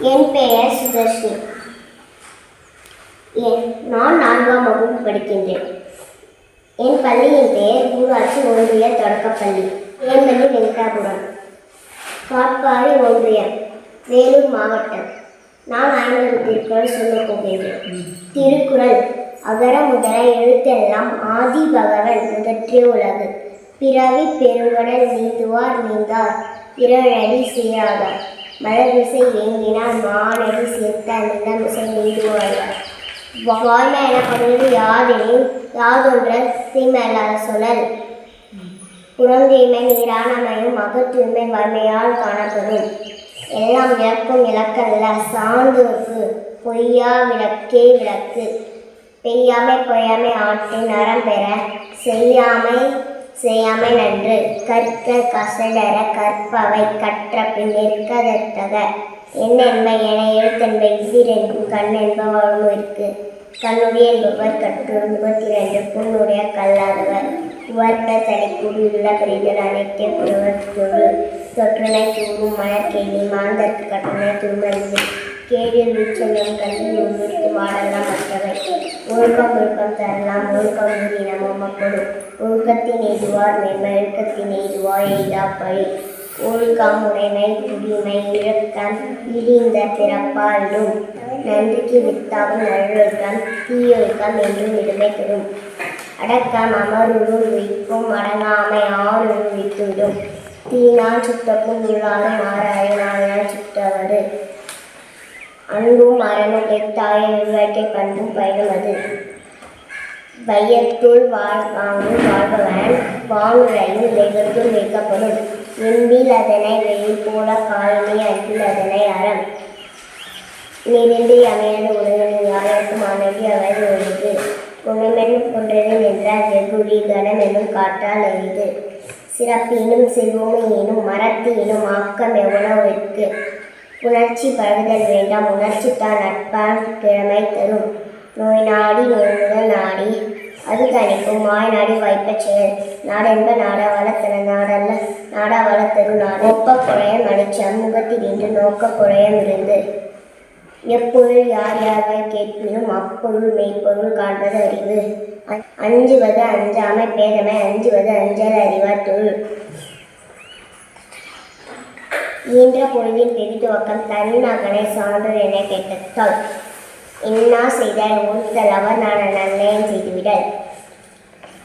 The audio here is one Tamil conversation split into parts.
என் பெயர் சுதர்ஷினி. என் நான் நான்காம் வகுப்பு படிக்கின்றேன். என் பள்ளியின் பெயர் ஊராட்சி ஒன்றிய தொடக்கப்பள்ளி. ஏன்பள்ளி வெங்கடாபுரம். காட்பாடி ஒன்றியம் வேலூர் மாவட்டம். நான் ஐம்பது திருக்குறள் சொல்லப் போகிறேன் திருக்குறள் அகர முதல எழுத்தெல்லாம் ஆதி பகவன் முதற்றே உலகு. பிறவி பெருங்கடல் நீந்துவார் நீந்தார். பிறழடி செய்யாதார். மலரிசை ஏங்கினார் மானடி சேர்த்த நிலமிசை நீந்துவார்கள் வாய்மை எனப்படுவது யாதெனில் யாதொன்ற தீமையல்லாத சொல்லல் புறந்தீமை நீரானமையும் அகத்தூய்மை வன்மையால் காணப்படும். எல்லாம் விளக்கும் இலக்கல்ல சான்றோர்க்கு பொய்யா விளக்கே விளக்கு. பெய்யாமை பொய்யாமை ஆற்றி நரம் பெற செய்யாமை செய்யாமை நன்று. கற்க கசடர கற்பவை கற்ற பின் நிற்கதத்தக என்னென்ப என எழுத்தென்ப இதிரென்பும் கண் என்ப வாழ்முயிர்க்கு கண்ணுடைய என்பவர் கற்று முப்பத்தி ரெண்டு புண்ணுடைய கல்லாதவர். உவர்த்த தனி கூடியுள்ள பிரிவில் அனைத்தே புலவர் தொழு தொற்றுனை தூங்கும் மலர்கேணி மாந்தற்கு கட்டணை துருமறிந்து கேடில் உச்சமயம் கல்வி உயிர்த்து வாடலாம் மற்றவை. ஒழுக்கம் ஒழுக்கம் தரலாம் ஒழுக்கம் ஊதினம் உமப்படும் ஒழுக்கத்தின் எதுவார் மேன்மை ஒழுக்கத்தின் எய்துவார் எய்தா பழி ஒழுக்கம் உடைமை குடிமை இழக்கம் இடிந்த பிறப்பாலும் நன்றிக்கு வித்தாகும் நல்லொழுக்கம் தீயொழுக்கம் என்றும் விடுமை தரும். அடக்கம் அமருரு விற்கும் அடங்காமை ஆறு விட்டுவிடும் தீனால் சுத்தப்பும் உள்ளாத மாறாய நாளால் சுத்தவரு அன்பும் அறமும் கெட்டாய நிர்வாகை பண்பும் பயணமது அது. வையத்துள் வாழ்வாங்கும் வாழ்பவன் வானுரையும் வேகத்துள் வைக்கப்படும் இன்பில் அதனை வெயில் போல காலனி அன்பில் அதனை அறம். நிரண்டி அமையாது உலகில் யாருக்கும் அணுகி அவர் ஒழுது குணமெனும் கொன்றது என்றால் வெகுடி கணம் எனும் காற்றால் எய்து சிறப்பினும் செல்வமும் மரத்தினும் ஆக்கம் எவ்வளவிற்கு உணர்ச்சி பழகுதல் வேண்டாம். உணர்ச்சி தான் நட்பால் கிழமை தரும். நோய் நாடி நோய் நாடி. அது தனிக்கும் மாய் நாடி வாய்ப்பச் செயல். நாடென்ப நாடா வளர்த்தன நாடல்ல. நாடா வளர்த்தரு நாடு. ஒப்ப குழையம் அடிச்சு அம்முகத்தில் நின்று நோக்க குழையம் இருந்து எப்பொருள் யார் யார்கள் கேட்பினும் அப்பொருள் மெய்ப்பொருள் காண்பது அறிவு. அஞ்சுவது அஞ்சாமை பேதமை. அஞ்சுவது அஞ்சல் அறிவார் தொழில் ஈன்ற பொழுதின் பெரிதுவக்கம் தருணாகனை சான்றல் என கேட்டத்தால் இன்னா செய்தால் ஊர்த்தல் அவர் நான் நன்னயம் செய்துவிடல்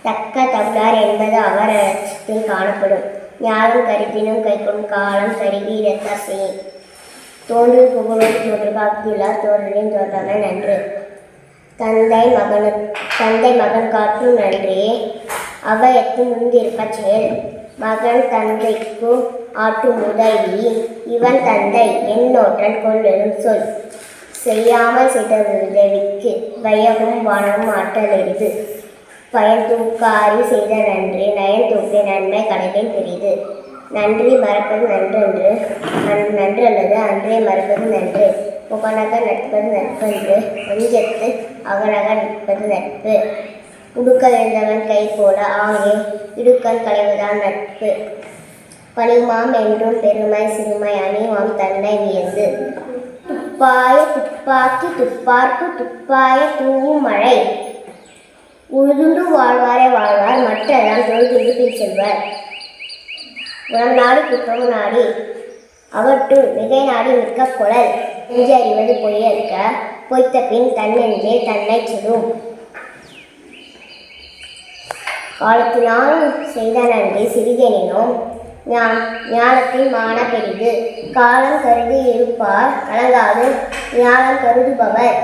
தக்க தகுதார் என்பது அவர் லட்சத்தில் காணப்படும். ஞானம் கருப்பினும் கைக்கும் காலம் கருவி இரத்தார் செய்யும் தோன்று புகழோடு தோன்று பாக்கியுள்ளார் தோன்றலின் நன்று. தந்தை மகனு தந்தை மகன் காட்டும் நன்றே. அவயத்தின் முந்திருப்ப செயல்? மகன் தந்தைக்கு ஆட்டும் உதவி இவன் தந்தை என்னோற்றல் கொள்ளலும் சொல். செய்யாமல் செய்த உதவிக்கு பயமும் வானமும் ஆற்றல் எரிது. பயன் தூக்காரி செய்த நன்றி நயன் தூக்கிய நன்மை கடலில் பெரிது. நன்றி மறப்பது நன்றன்று நன்று அல்லது அன்றே மறப்பது நன்று. புகழக நட்பது நட்பன்று கொஞ்சத்து அகலக நிற்பது நட்பு. உடுக்கல் என்றவன் கை போல ஆங்கே இடுக்கண் களைவதான் நட்பு. பணிமாம் என்றும் பெருமை சிறுமை அணிவாம் தன்னை வியந்து. துப்பாய துப்பாக்கி துப்பார்க்கு துப்பாய தூவும் மழை. உழுதுண்டு வாழ்வாரே வாழ்வார் மற்றெல்லாம் தொழுதுண்டு பின் செல்வர். உரம் நாடு குற்றம் நாடி அவற்றுள் மிகை நாடி மிக்க குழல். நெஞ்சு அறிவது பொய்யற்க பொய்த்த பின் தன்னெஞ்சே தன்னை சுடும் காலத்தினால் செய்த நன்றி சிறிதெனினும் ஞா- ஞானத்தின் மான பெரிது. காலம் கருதி இருப்பார் கலங்காது ஞானம் கருதுபவர்.